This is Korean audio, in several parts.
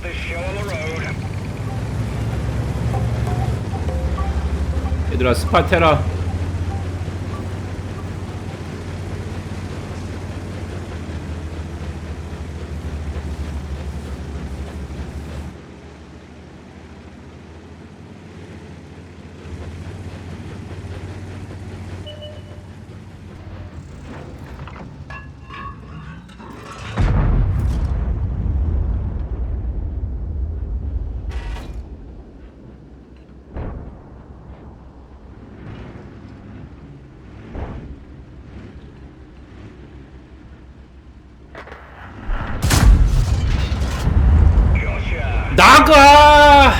Get this show on the road. 얘들아 스파테라 Gotcha. 나가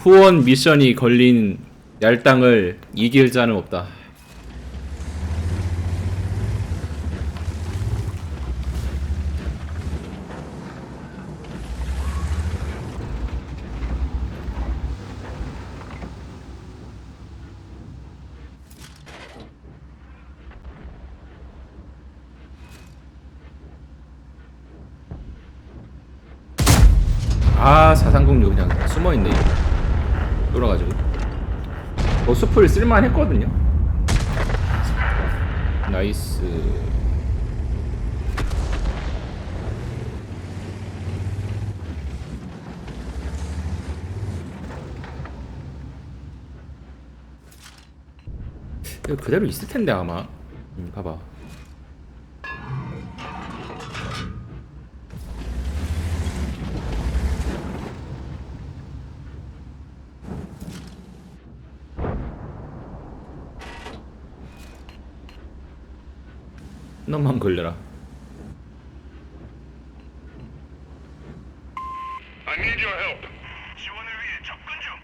후원 미션이 걸린 얄땅을 이길 자는 없다. 아, 430육 그냥 숨어있네. 돌아가지고. 뭐 숲을 쓸만 했거든요. 나이스. 그대로 있을 텐데 아마. 음, 봐봐. 너만 걸려라. I need your help. 지원을 위해 접근 중.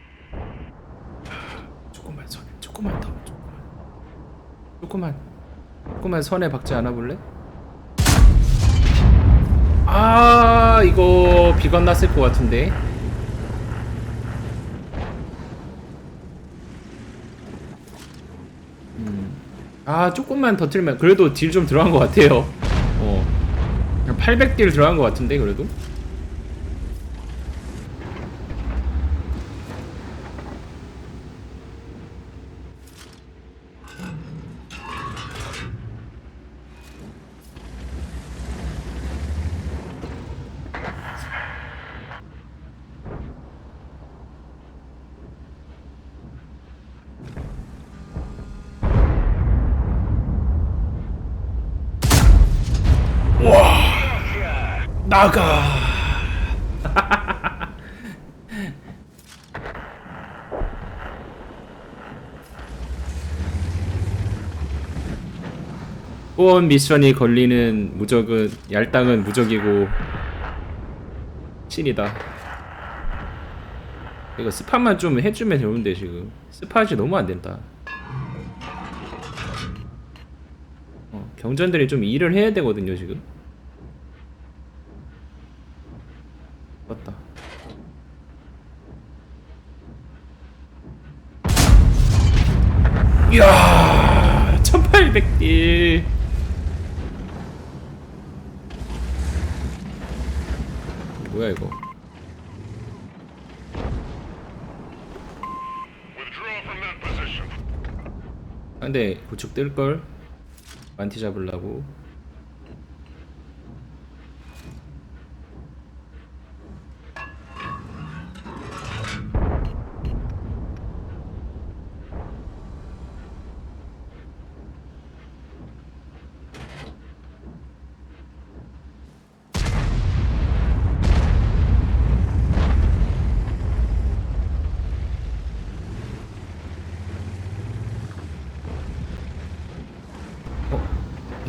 조금만 선, 조금만 더, 조금만, 조금만, 조금만 선에 박지 않아 볼래? 아, 이거 비건 났을 것 같은데. 아, 조금만 더 틀면 그래도 딜 좀 들어간 것 같아요. 어, 800딜 들어간 것 같은데 그래도. 나가. 후원 미션이 걸리는 무적은 얄땅은 무적이고 신이다. 이거 스팟만 좀 해주면 좋은데 지금 스팟이 너무 안 된다. 어, 경전들이 좀 일을 해야 되거든요 지금. 맞다. 이야, 1800딜. 뭐야 이거? Position. 근데 구축 뜰 걸. 만티 잡으려고.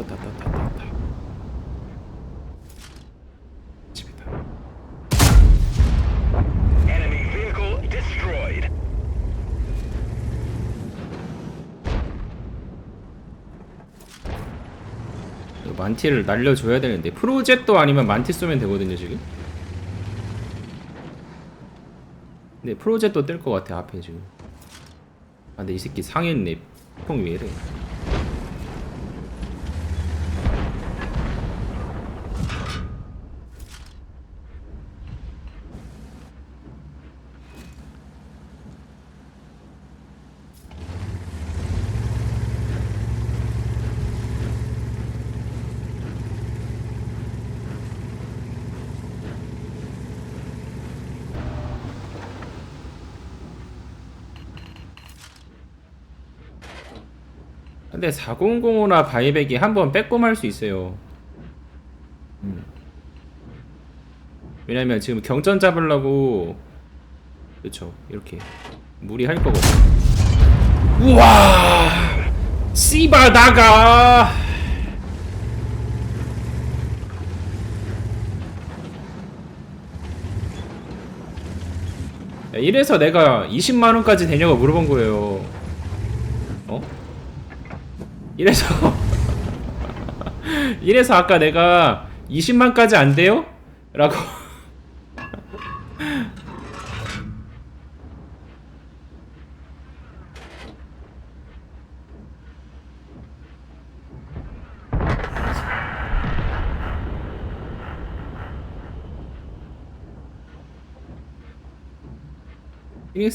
떴다. 집이다. Enemy vehicle destroyed. 만티를 날려줘야 되는데 프로젝도 아니면 만티 쏘면 되거든요 지금. 근데 프로젝도 뜰것 같아 앞에 지금. 아 근데 이 새끼 상했네 형왜 이래 근데 4005나 바이백이 한번 빼꼼할 수 있어요. 음. 왜냐면 지금 경전 잡으려고 그렇죠 이렇게 무리할 거거든. 우와 씨발 나가. 야, 이래서 내가 20만 원까지 되냐고 물어본 거예요. 어? 이래서 이래서 아까 내가 20만까지 안 돼요? 라고 피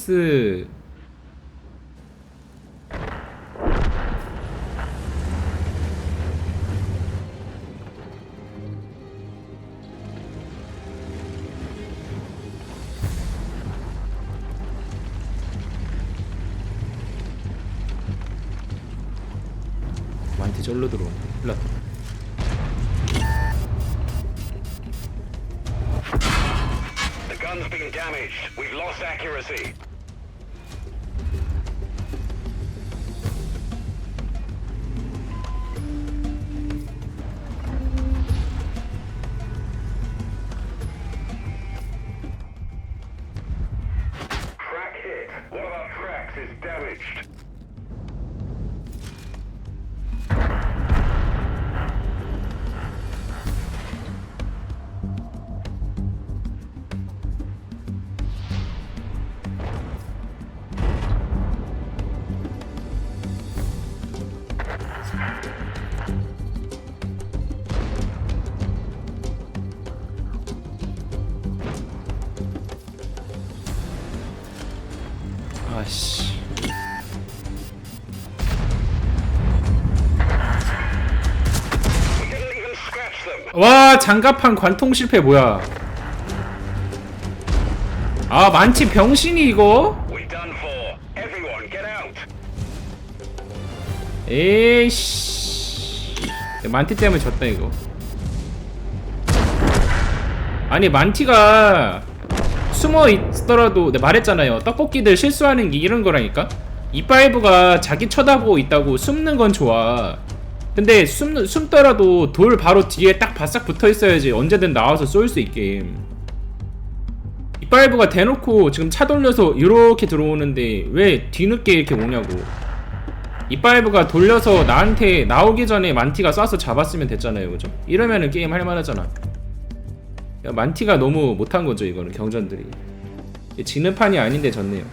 닉스 많이 절로 들어오네 큰일 났다 The gun's been damaged. We've lost accuracy. 아씨. 와 장갑판 관통 실패 뭐야 아 만치 병신이 이거. 에이씨 만티 때문에 졌다 이거 아니 만티가 숨어 있더라도 내가 말했잖아요. 떡볶이들 실수하는 게 이런 거라니까? 이파이브가 자기 쳐다보고 있다고 숨는 건 좋아. 근데 숨, 숨더라도 돌 바로 뒤에 딱 바싹 붙어 있어야지 언제든 나와서 쏠 수 있게. 이파이브가 대놓고 지금 차 돌려서 이렇게 들어오는데 왜 뒤늦게 이렇게 오냐고. 이파이브가 돌려서 나한테 나오기 전에 만티가 쏴서 잡았으면 됐잖아요 그죠? 이러면은 게임 할만하잖아. 야, 만티가 너무 못한 거죠 이거는 경전들이. 지는 판이 아닌데 졌네요.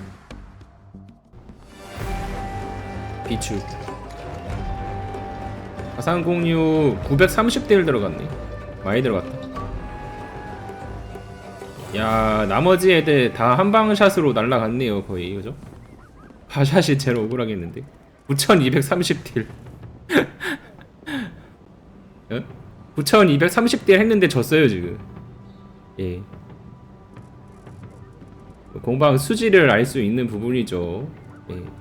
비추. 가상공유 930대1 들어갔네. 많이 들어갔다. 야 나머지 애들 다 한방샷으로 날라갔네요 거의. 그죠? 바샷이 제일 억울하겠는데. 9230딜 어? 9230딜 했는데 졌어요 지금 예. 공방 수지를 알 수 있는 부분이죠. 예